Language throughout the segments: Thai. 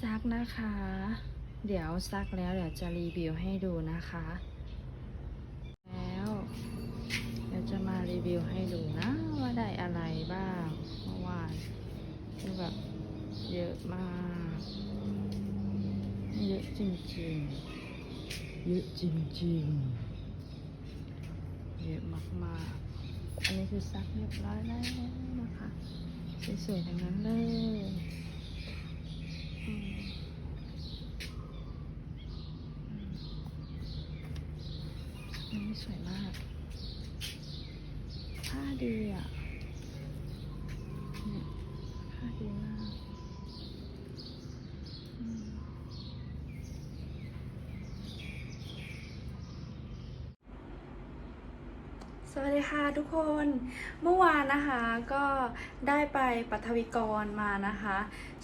ซักนะคะ เดี๋ยวซักแล้วเดี๋ยวจะรีวิวให้ดูนะคะ แล้ว เดี๋ยวจะมารีวิวให้ดูนะ ว่าได้อะไรบ้างเมื่อวานคือแบบเยอะมาก เยอะจริงๆ เยอะจริงๆ เยอะมากๆ อันนี้คือซักเรียบร้อยแล้วนะคะสวยๆทั้งนั้นเลยอืมอั นี้สวยมาก ผ้าดีอะผ้าดีมากอืม ส วัสดีค่ะทุกคนเมื่อวานนะคะก็ได้ไปปัทวิกรมานะคะ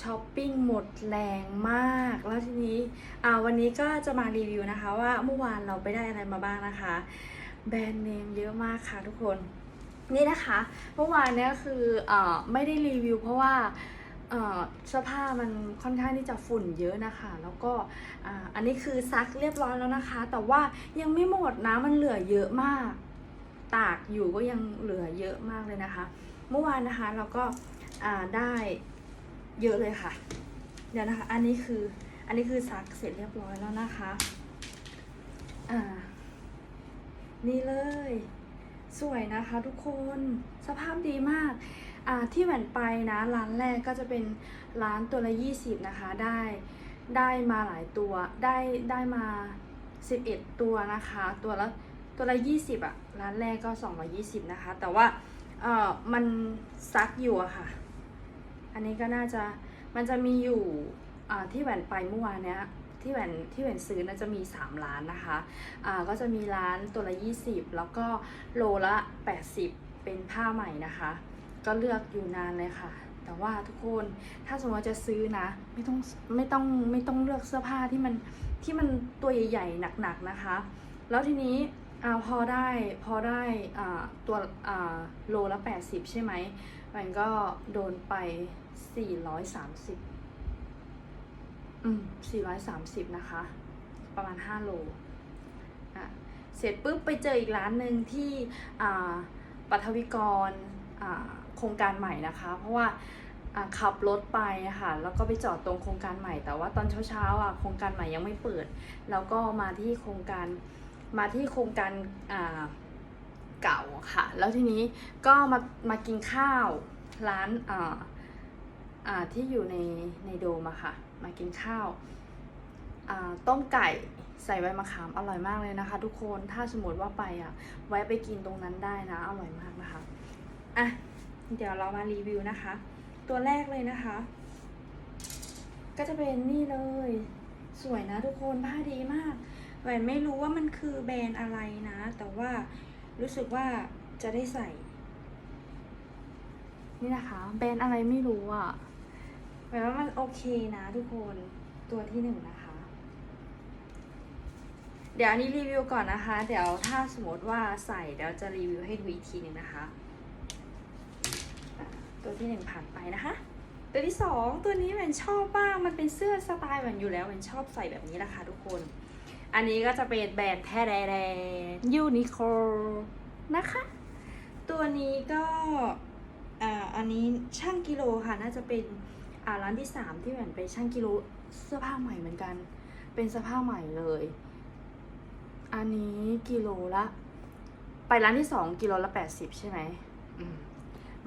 ช้อปปิ้งหมดแรงมาก แล้วทีนี้อ่าวันนี้ก็จะมารีวิวนะคะว่าเมื่อวานเราไปได้อะไรมาบ้างนะคะ แบรนด์เนมเยอะมากค่ะทุกคนนี่นะคะเมื่อวานเนี้ยคืออาไม่ได้รีวิว เพราะว่าเสื้อผ้ามันค่อนข้างที่จะฝุ่นเยอะนะคะ แล้วก็อ่าอันนี้คือซักเรียบร้อยแล้วนะคะ แต่ว่ายังไม่หมดนะมันเหลือเยอะมาก ตากอยู่ก็ยังเหลือเยอะมากเลยนะคะ เมื่อวานนะคะเราก็าได้เยอะเลยค่ะ เดี๋ยวนะคะ อันนี้คืออันนี้คือซักเสร็จเรียบร้อยแล้วนะคะอ่านี่เลย สวยนะคะทุกคนสภาพดีมากอ่าที่แหวนไปนะร้านแรกก็จะเป็นร้านตัวละ 20 นะคะ ได้ได้มาหลายตัวได้ได้มา 11 ตัวนะคะ ตัวละ ตัวละ 20อะร้านแรกก็ 220 นะคะ แต่ว่าเออมันซักอยู่อะค่ะ อันนี้ก็น่าจะมันจะมีอยู่อ่าที่แหวนไปเมื่อวานเนี้ยที่แหวนที่แหวนซื้อน่าจะมี 3 ร้านนะคะอ่าก็จะมีร้านตัวละ 20 แล้วก็โลละ 80 เป็นผ้าใหม่นะคะ ก็เลือกอยู่นานเลยค่ะ แต่ว่าทุกคนถ้าสมมติว่าจะซื้อนะไม่ต้องไม่ต้องไม่ต้องเลือกเสื้อผ้าที่มันที่มันตัวใหญ่ๆหนักๆนะคะ แล้วทีนี้ อาพอได้พอได้อ่าตัวอ่าโลละ 80 ใช่ไหมมันก็โดนไป 430 อืม 430 นะคะ ประมาณ 5 โลอะเสร็จปุ๊บไปเจออีกร้านหนึ่งที่อ่าปัทวิกรอ่าโครงการใหม่นะคะ เพราะว่าอ่าขับรถไปค่ะ แล้วก็ไปจอดตรงโครงการใหม่ แต่ว่าตอนเช้าๆอะโครงการใหม่ยังไม่เปิด แล้วก็มาที่โครงการ มาที่โครงการอ่าเก่าค่ะ แล้วทีนี้ก็มามากินข้าวร้านอ่าอ่าที่อยู่ในในโดมอะค่ะ มากินข้าวอ่าต้มไก่ใส่ใบมะขามอร่อยมากเลยนะคะ ทุกคนถ้าสมมติว่าไปอะแวะไปกินตรงนั้นได้นะอร่อยมากนะคะอะเดี๋ยวเรามารีวิวนะคะ ตัวแรกเลยนะคะ ก็จะเป็นนี่เลย สวยนะทุกคนผ้าดีมาก แหวนไม่รู้ว่ามันคือแบรนด์อะไรนะ แต่ว่ารู้สึกว่าจะได้ใส่ นี่นะคะ แบรนด์อะไรไม่รู้อะแหวนว่ามันโอเคนะทุกคนตัวที่หนึ่งนะคะ เดี๋ยวอันนี้รีวิวก่อนนะคะ เดี๋ยวถ้าสมมติว่าใส่เดี๋ยวจะรีวิวให้ดูอีกทีหนึ่งนะคะอะตัวที่หนึ่งผ่านไปนะคะ ตัวที่สองตัวนี้แหวนชอบมากมันเป็นเสื้อสไตล์แหวนอยู่แล้วแหวนชอบใส่แบบนี้แหละค่ะทุกคน อันนี้ก็จะเป็นแบรนด์แท้แดยูนิโคนะคะ ตัวนี้ก็อ่าอันนี้ช่างกิโลค่ะ น่าจะเป็นอ่าร้านที่สามที่แหวนไปช่างกิโลเสื้อผ้าใหม่เหมือนกัน เป็นเสื้อผ้าใหม่เลย อันนี้กิโลละ ไปร้านที่สองกิโลละแปดสิบใช่ไหมอืม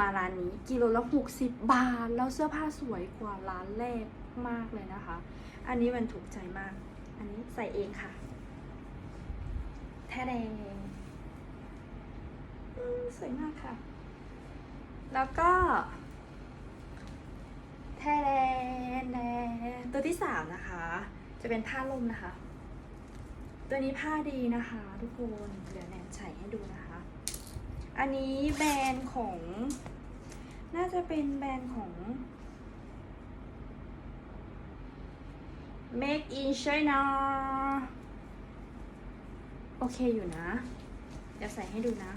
มาร้านนี้กิโลละหกสิบบาท แล้วเสื้อผ้าสวยกว่าร้านแรกมากเลยนะคะ อันนี้มันถูกใจมาก อันนี้ใส่เองค่ะแท้แดงอืมสวยมากค่ะ แล้วก็แท้แดงแดงตัวที่สามนะคะ จะเป็นผ้าล่มนะคะ ตัวนี้ผ้าดีนะคะ ทุกคน เดี๋ยวแนนใส่ให้ดูนะคะ อันนี้แบรนด์ของ น่าจะเป็นแบรนด์ของ Make in China โอเคอยู่นะ เดี๋ยวใส่ให้ดูนะ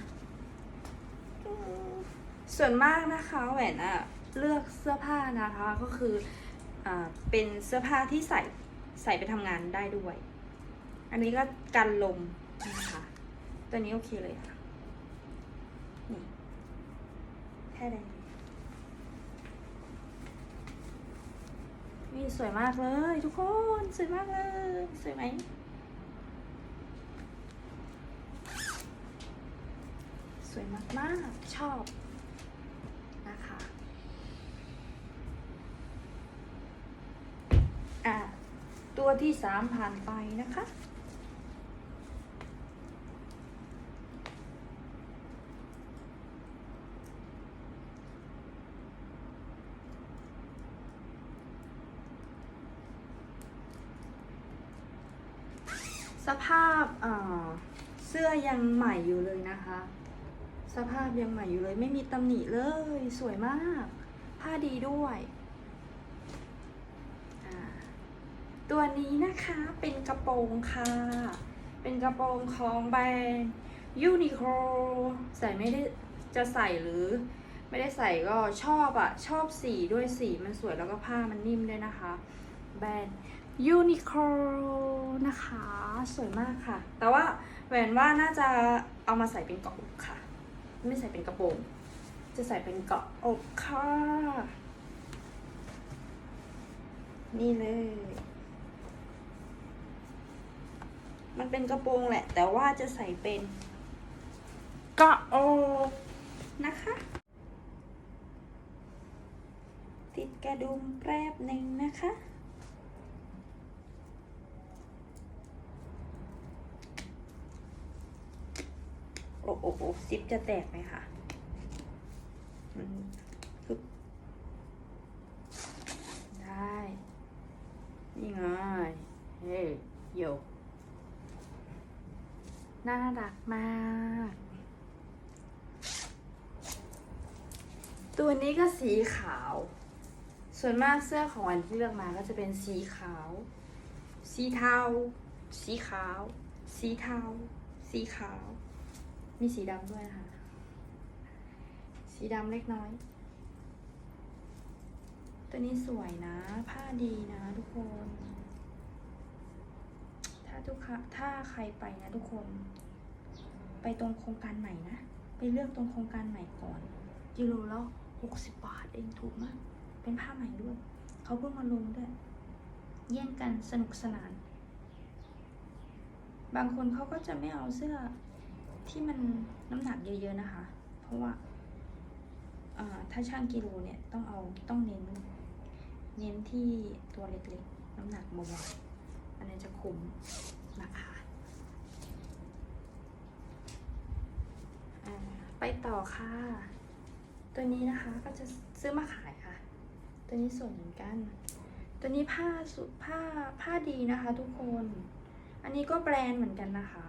ส่วนมากนะคะแหวนอะเลือกเสื้อผ้านะคะก็คืออ่าเป็นเสื้อผ้าที่ใส่ใส่ไปทำงานได้ด้วย อันนี้ก็กันลมนะคะ ตัวนี้โอเคเลยค่ะ นี่แค่ใด นี่สวยมากเลยทุกคนสวยมากเลย สวยไหมสวยมากๆชอบนะคะอะตัวที่สามผ่านไปนะคะ ส ภาพเสื้อยังใหม่อยู่เลยนะคะ สภาพยังใหม่อยู่เลย ไม่มีตำหนิเลย สวยมาก ผ้าดีด้วย ตัวนี้นะคะเป็นกระโปรงค่ะ เป็นกระโปรงของแบรนด์ยูนิโคลใส่ไม่ได้จะใส่หรือไม่ได้ใส่ก็ชอบอะชอบสีด้วยสีมันสวยแล้วก็ผ้ามันนิ่มด้วยนะคะ แบรนด์ ยูนิโคนะคะ สวยมากค่ะ แต่ว่าแหวนว่าน่าจะเอามาใส่เป็นเกาะอกค่ะ ไม่ใส่เป็นกระโปรง จะใส่เป็นเกาะอกค่ะ นี่เลย มันเป็นกระโปรงแหละ แต่ว่าจะใส่เป็นเกาะอกนะคะ ติดกระดุมแป๊บหนึ่งนะคะ อ้โอ้โอ้ซิปจะแตกไหมคะมันคือได้ นี่ไง เฮ้ยโยน่ารักมาก ตัวนี้ก็สีขาว ส่วนมากเสื้อของวันที่เลือกมาก็จะเป็นสีขาว สีเทา สีขาว สีเทา สีขาว มีสีดำด้วยนะคะ สีดำเล็กน้อย ตัวนี้สวยนะ ผ้าดีนะทุกคน ถ้าทุกคถ้าใครไปนะทุกคน ไปตรงโครงการใหม่นะ ไปเลือกตรงโครงการใหม่ก่อน กิโลละหกสิบบาทเองถูกมาก เป็นผ้าใหม่ด้วย เขาเพิ่งมาลงด้วย แย่งกันสนุกสนาน บางคนเขาก็จะไม่เอาเสื้อ ที่มันน้ำหนักเยอะๆนะคะ เพราะว่าถ้าช่างกิโลเนี่ยต้องเอาต้องเน้น เน้นที่ตัวเล็กๆ น้ำหนักเบาๆอันนี้จะคุ้มนะคะอ่าไปต่อค่ะ ตัวนี้นะคะก็จะซื้อมาขายค่ะ ตัวนี้ส่วยเหมือนกัน ตัวนี้ผ้าสุผ้าผ้าดีนะคะทุกคน อันนี้ก็แบรนด์เหมือนกันนะคะ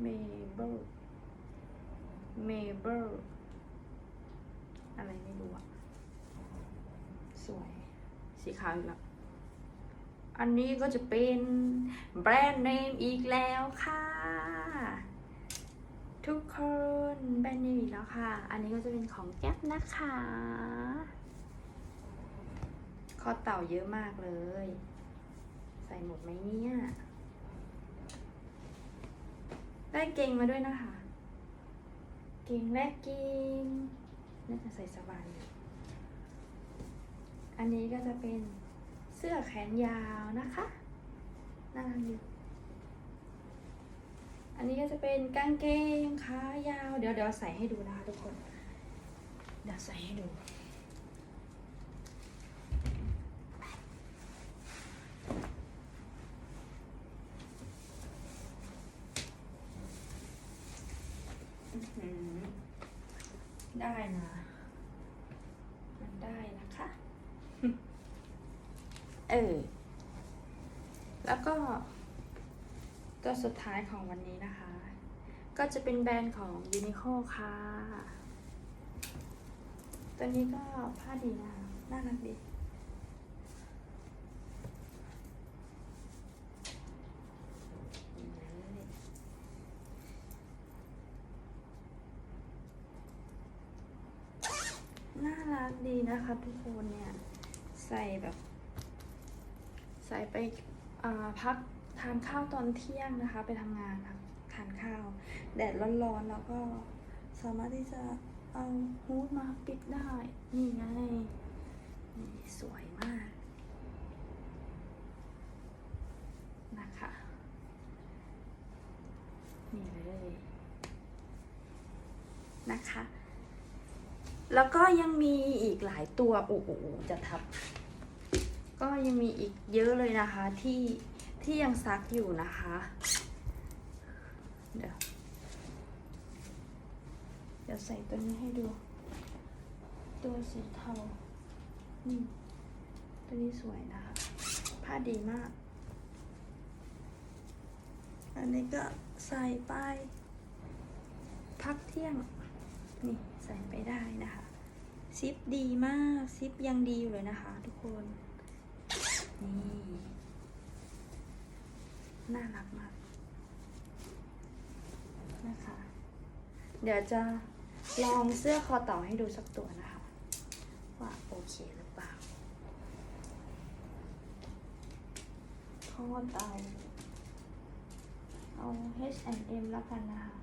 เมเบิลเมเบิลอะไรไม่รู้อะสวย สีขาวอีกแล้ว อันนี้ก็จะเป็นแบรนด์เนมอีกแล้วค่ะ ทุกคนแบรนด์เนมอีกแล้วค่ะ อันนี้ก็จะเป็นของแก๊ปนะคะ คอเต่าเยอะมากเลย ใส่หมดไหมเนี่ย ได้เกงมาด้วยนะคะ เกงแรกเกงน่าจะใส่สบาย อันนี้ก็จะเป็นเสื้อแขนยาวนะคะน่ารักดีอันนี้ก็จะเป็นกางเกงขายาว เดี๋ยวเดี๋ยวใส่ให้ดูนะคะทุกคน เดี๋ยวใส่ให้ดู อื้อหือ ได้นะมันได้นะคะ เออ แล้วก็ ตัวสุดท้ายของวันนี้นะคะ ก็จะเป็นแบรนด์ของยูนิโคค่ะ ตัวนี้ก็ผ้าดีนะ น่ารักดี น่า รักดีนะคะทุกคนเนี่ย ใส่แบบ ใส่ไปพักทานข้าวตอนเที่ยงนะคะ ไปทำงานค่ะทานข้าว แดดร้อนๆ แล้วก็สามารถที่จะเอาฮูดมาปิดได้ นี่ไงนี่สวยมาก นะคะนี่เลยนะคะ แล้วก็ยังมีอีกหลายตัวโอ้โหจะทับ ก็ยังมีอีกเยอะเลยนะคะที่ที่ยังซักอยู่นะคะเดี๋ยวเดี๋ยวใส่ตัวนี้ให้ดู ตัวสีเทานี่ตัวนี้สวยนะคะ ผ้าดีมาก อันนี้ก็ใส่ไป พักเที่ยง นี่ ส่ไปได้นะคะซิปดีมากซิปยังดีอยู่เลยนะคะ ทุกคนนี่น่ารักมากนะคะ เดี๋ยวจะลองเสื้อคอต่อให้ดูสักตัวนะคะ ว่าโอเคหรือเปล่าคอต่าเอา H&M แล้วกันนะคะ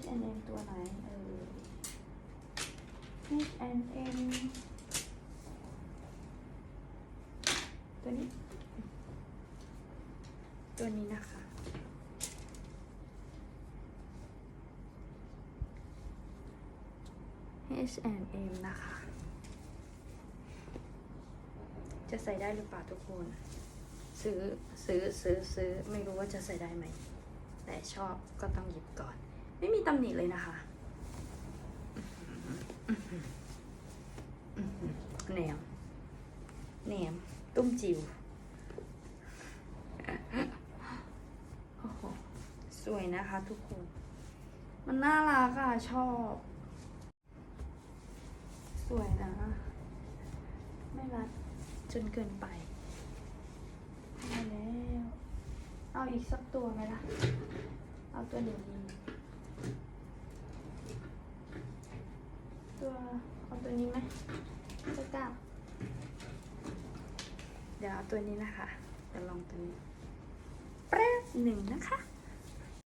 H&M ตัวไหนเออ H&M ตัวนี้ ตัวนี้นะคะ H&M นะคะ จะใส่ได้หรือเปล่าทุกคน ซื้อ ซื้อ ซื้อ ซื้อ ไม่รู้ว่าจะใส่ได้ไหม แต่ชอบก็ต้องหยิบก่อน ไม่มีตำหนิเลยนะคะ แหนมแหนม ตุ้มจิ๋วโอ้โหสวยนะคะทุกคน มันน่ารักอะชอบ สวยนะ ไม่รัดจนเกินไปได้แล้ว เอาอีกสักตัวไหมล่ะ เอาตัวเดี๋ยวนี้ตัว ตัวนี้ไหมตัวเก้าเดี๋ยวเอาตัวนี้นะคะเดี๋ยวลองตัวนี้แป๊บหนึ่งนะคะ